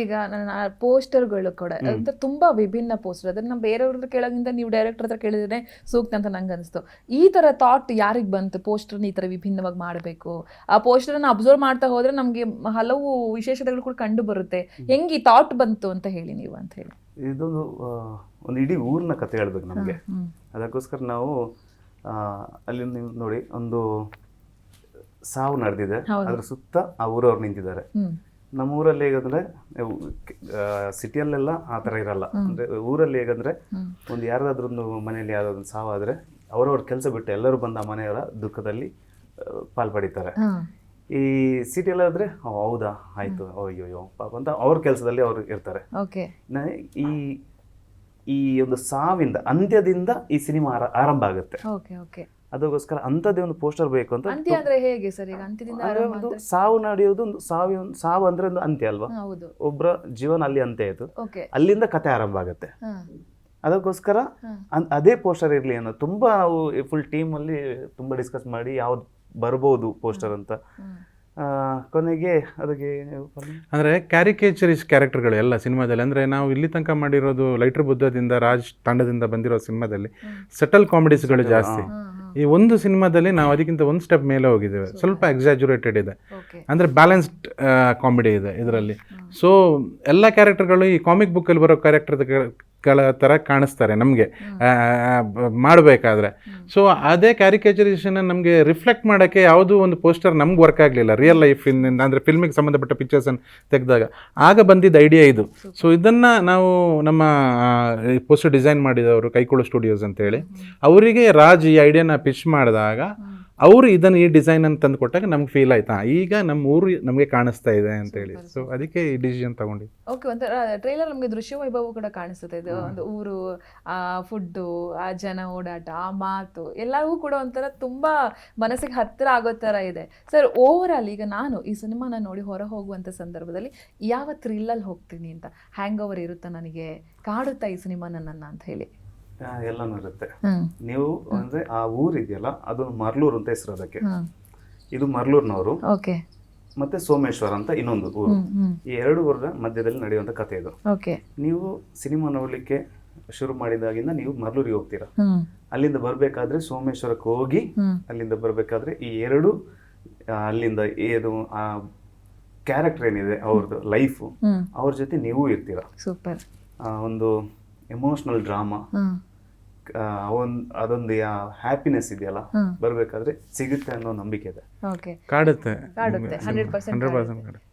ಈಗ ನನ್ನ ಪೋಸ್ಟರ್ಗಳು ಕೂಡ ಅಂದ್ರೆ ತುಂಬಾ ವಿಭಿನ್ನ ಪೋಸ್ಟರ್. ಅದನ್ನ ಬೇರೆಯವ್ರ ಕೆಳಗಿಂದ ನೀವು ಡೈರೆಕ್ಟರ್ ಹತ್ರ ಕೇಳಿದ್ರೆ ಸೂಕ್ತ ಅಂತ ನಂಗೆ ಅನಿಸ್ತು. ಈ ತರ ಥಾಟ್ ಯಾರಿಗೆ ಬಂತು? ಪೋಸ್ಟರ್ ಈ ತರ ವಿಭಿನ್ನವಾಗಿ ಮಾಡಬೇಕು? ಆ ಪೋಸ್ಟರ್ ಪೋಸ್ಟರ್ನ ಅಬ್ಸರ್ವ್ ಮಾಡ್ತಾ ಹೋದ್ರೆ ನಮ್ಗೆ ಹಲವು ವಿಶೇಷತೆಗಳು ಕೂಡ ಕಂಡು ಬರುತ್ತೆ. ಹೆಂಗೆ ಈ ಥಾಟ್ ಬಂತು ಅಂತ ಹೇಳಿ ನೀವು ಅಂತ ಹೇಳಿ. ಇದೊಂದು ಒಂದು ಇಡೀ ಊರಿನ ಕತೆ ಹೇಳ್ಬೇಕು ನಮಗೆ. ಅದಕ್ಕೋಸ್ಕರ ನಾವು ಅಲ್ಲಿ ನೀವು ನೋಡಿ ಒಂದು ಸಾವು ನಡೆದಿದೆ. ಅದ್ರ ಸುತ್ತ ಆ ಊರವ್ರು ನಿಂತಿದ್ದಾರೆ. ಹ್ಮ್ ನಮ್ಮ ಊರಲ್ಲಿ ಹೇಗಂದ್ರೆ ಸಿಟಿಯಲ್ಲೆಲ್ಲ ಆ ಥರ ಇರಲ್ಲ. ಅಂದ್ರೆ ಊರಲ್ಲಿ ಹೇಗಂದ್ರೆ. ಒಂದು ಯಾರ್ದಾದ್ರೂ ಒಂದು ಮನೆಯಲ್ಲಿ ಯಾರಾದ್ರೂ ಸಾವಾದ್ರೆ ಅವರವ್ರ ಕೆಲಸ ಬಿಟ್ಟು ಎಲ್ಲರೂ ಬಂದ ಮನೆಯವರ ದುಃಖದಲ್ಲಿ ಪಾಲ್ಪಡಿತಾರೆ. ಈ ಸಿಟಿಯಲ್ಲಾದ್ರೆ "ಓ, ಹೌದಾ ಆಯ್ತು ಅಯ್ಯೋಯ್ಯೋ ಪಾಪ ಅಂತ ಅವ್ರ ಕೆಲಸದಲ್ಲಿ ಅವರು ಇರ್ತಾರೆ. ಈ ಈ ಒಂದು ಸಾವಿಂದ ಅಂತ್ಯದಿಂದ ಈ ಸಿನಿಮಾ ಆರ- ಆರಂಭ ಆಗುತ್ತೆ. ಅದಕ್ಕೋಸ್ಕರ ಅಂಥದ್ದೇ ಒಂದು ಪೋಸ್ಟರ್ ಬೇಕು ಅಂತ ಅಂತ್ಯ ಅಂದ್ರೆ ಹೇಗೆ ಸರ್ ಈಗ ಅಂತ್ಯದಿಂದ ಅಂದ್ರೆ ಆರಂಭ ಒಂದು ಅಂದ್ರೆ ಸಾವು ನಡೆಯೋದು ಒಂದು ಸಾವಿ ಒಂದು ಸಾವು ಅಂದ್ರೆ ಒಂದು ಅಂತ್ಯ ಅಲ್ವಾ? ಹೌದು. ಒಬ್ಬರ ಜೀವನ ಅಲ್ಲಿ ಅಂತ್ಯ ಆಯ್ತು. ಓಕೆ. ಅಲ್ಲಿಂದ ಕತೆ ಆರಂಭ ಆಗುತ್ತೆ. ಹಾ. ಅದಕ್ಕೋಸ್ಕರ ಹಾ. ಅನ್- ಅದೇ ಪೋಸ್ಟರ್ ಇರಲಿ ಅನ್ನೋ ತುಂಬಾ ನಾವು ಫುಲ್ ಅಲ್ಲಿ ತುಂಬಾ ಡಿಸ್ಕಸ್ ಮಾಡಿ ಯಾವ್ದು ಬರ್ಬೋದು ಪೋಸ್ಟರ್ ಅಂತ. ಹ್ಮ್ ಆ, ಕೊನೆಗೆ ಅದಕ್ಕೆ ಅಂದ್ರೆ ಕ್ಯಾರಿಕೇಚರಿಸ್ ಕ್ಯಾರೆಕ್ಟರ್ಗಳು ಎಲ್ಲ ಸಿನಿಮಾದಲ್ಲಿ. ಅಂದ್ರೆ ನಾವು ಇಲ್ಲಿ ತನಕ ಮಾಡಿರೋದು ಲೈಟರ್ ಬುದ್ಧದಿಂದ ರಾಜ್ ತಂಡದಿಂದ ಬಂದಿರೋ ಸಿನಿಮಾದಲ್ಲಿ ಸೆಟಲ್ ಕಾಮಿಡೀಸ್ಗಳು ಜಾಸ್ತಿ. ಹಾ ಹಾ. ಈ ಒಂದು ಸಿನಿಮಾದಲ್ಲಿ ನಾವು ಅದಕ್ಕಿಂತ ಒಂದು ಸ್ಟೆಪ್ ಮೇಲೆ ಹೋಗಿದ್ದೇವೆ. ಸ್ವಲ್ಪ ಎಕ್ಸಾಜುರೇಟೆಡ್ ಇದೆ. ಅಂದರೆ ಬ್ಯಾಲೆನ್ಸ್ಡ್ ಕಾಮಿಡಿ ಇದೆ ಇದರಲ್ಲಿ. ಸೊ ಎಲ್ಲ ಕ್ಯಾರೆಕ್ಟರ್ಗಳು ಈ ಕಾಮಿಕ್ ಬುಕ್ಕಲ್ಲಿ ಬರೋ ಕ್ಯಾರೆಕ್ಟರ್ಗಳ ಥರ ಕಾಣಿಸ್ತಾರೆ ನಮಗೆ. ಮಾಡಬೇಕಾದ್ರೆ. ಸೊ ಅದೇ ಕ್ಯಾರಿಕೇಚರೇಷನ್ ನಮಗೆ ರಿಫ್ಲೆಕ್ಟ್ ಮಾಡೋಕ್ಕೆ ಯಾವುದೂ ಒಂದು ಪೋಸ್ಟರ್ ನಮ್ಗೆ ವರ್ಕ್ ಆಗಲಿಲ್ಲ. ರಿಯಲ್ ಲೈಫ್ ಅಂದರೆ ಫಿಲ್ಮಿಗೆ ಸಂಬಂಧಪಟ್ಟ ಪಿಕ್ಚರ್ಸನ್ನು ತೆಗೆದಾಗ. ಆಗ ಬಂದಿದ್ದ ಐಡಿಯಾ ಇದು. ಸೊ ಇದನ್ನು ನಾವು ನಮ್ಮ ಪೋಸ್ಟರ್ ಡಿಸೈನ್ ಮಾಡಿದವರು ಕೈಕೊಳ್ಳೋ ಸ್ಟುಡಿಯೋಸ್ ಅಂತೇಳಿ. ಅವರಿಗೆ ರಾಜ್ ಈ ಐಡಿಯಾನ ಪಿಚ್ ಮಾಡಿದಾಗ ಅವರು ಇದನ್ನು ಈ ಡಿಸೈನ್ ಅಂತ ತಂದು ಕೊಟ್ಟಾಗ ನಮ್ಗೆ ಫೀಲ್ ಆಯ್ತಾ. ಈಗ ನಮ್ಮ ಊರು ನಮಗೆ ಕಾಣಿಸ್ತಾ ಇದೆ ಅಂತ ಹೇಳಿ. ಸೊ ಅದಕ್ಕೆ ಈ ಡಿಸಿಷನ್ ತಗೊಂಡಿ ಓಕೆ ಒಂಥರ ಟ್ರೈಲರ್ ನಮಗೆ ದೃಶ್ಯ ವೈಭವ ಕೂಡ ಕಾಣಿಸುತ್ತೆ. ಇದು ಒಂದು ಊರು ಆ ಫುಡ್ಡು ಆ ಜನ ಓಡಾಟ ಆ ಮಾತು ಎಲ್ಲವೂ ಕೂಡ ಒಂಥರ ತುಂಬಾ ಮನಸ್ಸಿಗೆ ಹತ್ತಿರ ಆಗೋ ಥರ ಇದೆ. ಸರ್ ಓವರ್ ಆಲ್ ಈಗ ನಾನು ಈ ಸಿನಿಮಾನ ನೋಡಿ ಹೊರ ಹೋಗುವಂಥ ಸಂದರ್ಭದಲ್ಲಿ ಯಾವ ಥ್ರಿಲ್ಲಲ್ಲಿ ಹೋಗ್ತೀನಿ ಅಂತ ಹ್ಯಾಂಗ್ ಓವರ್ ಇರುತ್ತಾ ನನಗೆ ಕಾಡುತ್ತಾ ಈ ಸಿನಿಮಾ ನನ್ನ ಅಂತ ಹೇಳಿ? ಎಲ್ಲನೂ ಇರುತ್ತೆ. ನೀವು ಅಂದ್ರೆ ಆ ಊರು ಇದೆಯಲ್ಲ ಅದು ಮರ್ಲೂರು ಅಂತ ಹೆಸರು ಅದಕ್ಕೆ. ಇದು ಮರ್ಲೂರ್ನವರು. ಮತ್ತೆ ಸೋಮೇಶ್ವರ ಅಂತ ಇನ್ನೊಂದು ಊರು. ಈ ಎರಡು ಊರ ಮಧ್ಯದಲ್ಲಿ ನಡೆಯುವಂತ ಕಥೆ ಇದು. ನೀವು ಸಿನಿಮಾ ನೋಡ್ಲಿಕ್ಕೆ ಶುರು ಮಾಡಿದಾಗಿಂದ ನೀವು ಮರ್ಲೂರಿಗೆ ಹೋಗ್ತೀರಾ. ಅಲ್ಲಿಂದ ಬರ್ಬೇಕಾದ್ರೆ ಸೋಮೇಶ್ವರಕ್ಕೆ ಹೋಗಿ ಅಲ್ಲಿಂದ ಬರ್ಬೇಕಾದ್ರೆ ಈ ಎರಡು ಅಲ್ಲಿಂದ ಏನು ಆ ಕ್ಯಾರೆಕ್ಟರ್ ಏನಿದೆ ಅವ್ರದ್ದು ಲೈಫ್ ಅವ್ರ ಜೊತೆ ನೀವು ಇರ್ತೀರಾ. ಸೂಪರ್. ಆ, ಒಂದು ಎಮೋಷನಲ್ ಡ್ರಾಮಾ ಒಂದು ಅದೊಂದು ಹ್ಯಾಪಿನೆಸ್ ಇದೆಯಲ್ಲ. ಬರ್ಬೇಕಾದ್ರೆ ಸಿಗುತ್ತೆ ಅನ್ನೋ ನಂಬಿಕೆ ಇದೆ. ಓಕೆ ಕಾಡುತ್ತೆ. ಕಾಡುತ್ತೆ. ಹಂಡ್ರೆಡ್ ಪರ್ಸೆಂಟ್ ಹಂಡ್ರೆಡ್ ಪರ್ಸೆಂಟ್ ಕಾಡುತ್ತೆ.